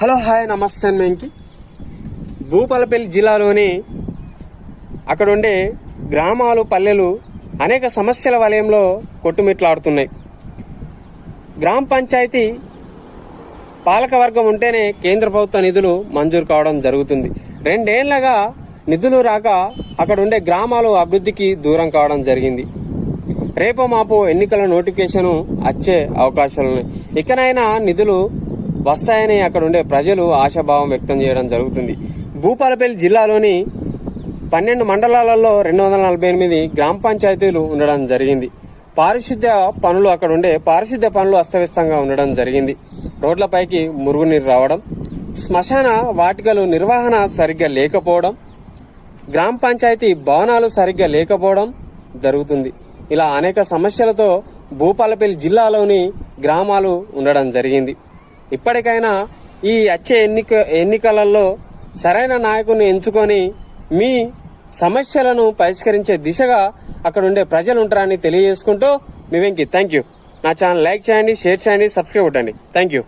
Hello hi నమస్తే మేంకి. భూపాలపల్లి జిల్లాలోని అక్కడ ఉండే గ్రామాలు పల్లెలు అనేక సమస్యల వలయంలో కొట్టుమిట్లాడుతున్నాయి. గ్రామ పంచాయతీ పాలకవర్గం ఉంటేనే కేంద్ర ప్రభుత్వ నిధులు మంజూరు కావడం జరుగుతుంది. రెండేళ్ళగా నిధులు రాక అక్కడ ఉండే గ్రామాలు అభివృద్ధికి దూరం కావడం జరిగింది. రేపో మాపో ఎన్నికల నోటిఫికేషన్ వచ్చే అవకాశాలు ఉన్నాయి ఇకనైనా నిధులు వస్తాయని అక్కడ ఉండే ప్రజలు ఆశాభావం వ్యక్తం చేయడం జరుగుతుంది. భూపాలపల్లి జిల్లాలోని పన్నెండు మండలాలలో రెండు వందల నలభై ఎనిమిది గ్రామ పంచాయతీలు ఉండడం జరిగింది. పారిశుద్ధ్య పనులు అక్కడ ఉండే పారిశుద్ధ్య పనులు అస్తవ్యస్తంగా ఉండడం జరిగింది. రోడ్లపైకి మురుగునీరు రావడం శ్మశాన వాటికలు నిర్వహణ సరిగ్గా లేకపోవడం గ్రామ పంచాయతీ భవనాలు సరిగ్గా లేకపోవడం జరుగుతుంది. ఇలా అనేక సమస్యలతో భూపాలపల్లి జిల్లాలోని గ్రామాలు ఉండడం జరిగింది. ఇప్పటికైనా ఈ వచ్చే ఎన్నిక ఎన్నికలలో సరైన నాయకుని ఎంచుకొని మీ సమస్యలను పరిష్కరించే దిశగా అక్కడ ఉండే ప్రజలు ఉంటారని తెలియజేసుకుంటూ మీ వెంకి. థ్యాంక్ యూ నా ఛానల్ లైక్ చేయండి షేర్ చేయండి సబ్స్క్రైబ్ కొట్టండి. Thank you